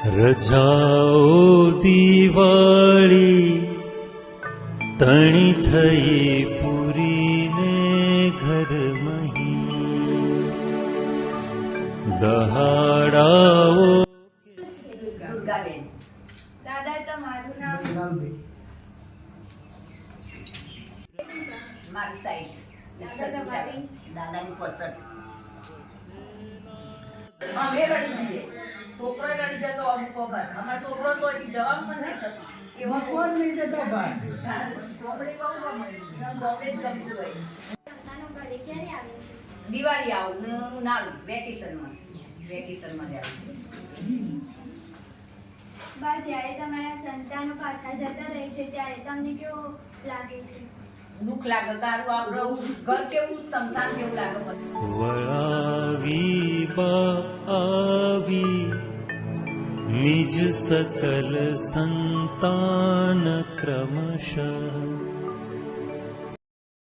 રજાઓ દિવાળી તણી થઈ પૂરીને ઘર મહી. દહાડાઓ દાદા તમારું નામ મારી સાઈડ. દાદાની પસંદ. અમે રડી જઈએ. છોકરો રડી જતો અમુક વખત. અમારો છોકરો તો અહીંથી જવાનું પણ નહીં થતું. એવો કોણ નહીં દેતો બહાર બોબડે બહુ ગમે બોબડે જ ગમતું હોય. સંતાનો ઘરે ક્યારે આવે છે? દિવાળી આવું. ને ઉનાળું વેકેશનમાં. વેકેશનમાં જ આવું. બા જ્યારે તમારા સંતાનો પાછા જતા રહે છે ત્યારે તમને કેવું લાગે છે? દુઃખ લાગે તારું આપણું ઘર કેવું સમસાન કેવું લાગે? બધું વળાવી બા આવી निज सकल संतान क्रमशः।